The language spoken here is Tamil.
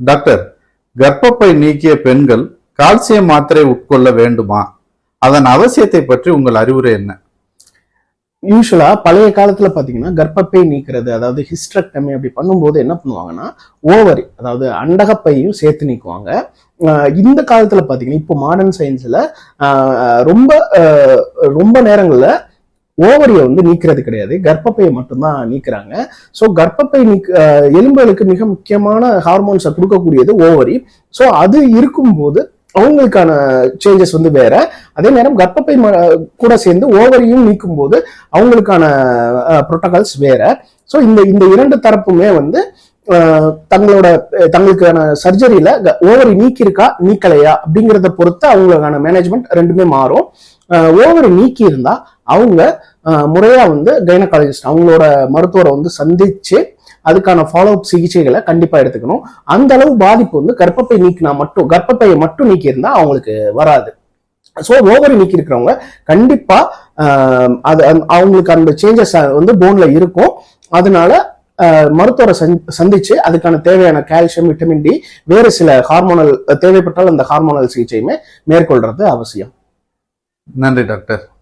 டாக்டர் கர்ப்பப்பை நீக்கிய பெண்கள் கால்சியம் மாத்திரை உட்கொள்ள வேண்டுமா? அதன் அவசியத்தை பற்றி உங்கள் அறிவுரை என்ன? யூஸ்வலா பழைய காலத்துல பாத்தீங்கன்னா கர்ப்பப்பை நீக்கிறது அதாவது ஹிஸ்ட்ரக்டமி அப்படி பண்ணும்போது என்ன பண்ணுவாங்கன்னா ஓவரி அதாவது அண்டகப்பையும் சேர்த்து நீக்குவாங்க. இந்த காலத்துல பாத்தீங்கன்னா இப்போ மாடர்ன் சயின்ஸ்ல ரொம்ப ரொம்ப நேரங்கள்ல ஓவரியை வந்து நீக்கிறது கிடையாது. கர்ப்பப்பையை மட்டும்தான் நீக்கிறாங்க. ஸோ கர்ப்பப்பை நீக்க எலும்புகளுக்கு மிக முக்கியமான ஹார்மோன்ஸை கொடுக்கக்கூடியது ஓவரி. ஸோ அது இருக்கும்போது அவங்களுக்கான சேஞ்சஸ் வந்து வேற. அதே நேரம் கர்ப்பப்பை ம- கூட சேர்ந்து ஓவரியும் நீக்கும் போது அவங்களுக்கான ப்ரோட்டோகால்ஸ் வேற. ஸோ இந்த இந்த இரண்டு தரப்புமே வந்து தங்களோட தங்களுக்கான சர்ஜரியில ஓவரி நீக்கியிருக்கா நீக்கலையா அப்படிங்கிறத பொறுத்து அவங்களுக்கான மேனேஜ்மெண்ட் ரெண்டுமே மாறும். ஓவரி நீக்கி இருந்தா அவங்க முறையா வந்து கைனகாலஜிஸ்ட் அவங்களோட மருத்துவரை வந்து சந்திச்சு அதுக்கான ஃபாலோ அப் சிகிச்சைகளை கண்டிப்பா எடுத்துக்கணும். அந்த அளவு பாதிப்பு வந்து கர்ப்பப்பை நீக்கினா மட்டும் கர்ப்பப்பையை மட்டும் நீக்கி இருந்தா அவங்களுக்கு வராது. ஸோ ஓவரி நீக்கி இருக்கிறவங்க கண்டிப்பா அது அவங்களுக்கு அந்த சேஞ்சஸ் வந்து போன்ல இருக்கும். அதனால மருத்துவரை சந்திச்சு அதுக்கான தேவையான கால்சியம் விட்டமின் டி வேறு சில ஹார்மோனல் தேவைப்பட்டால் அந்த ஹார்மோனல் சிகிச்சையுமே மேற்கொள்றது அவசியம். நன்றி டாக்டர்.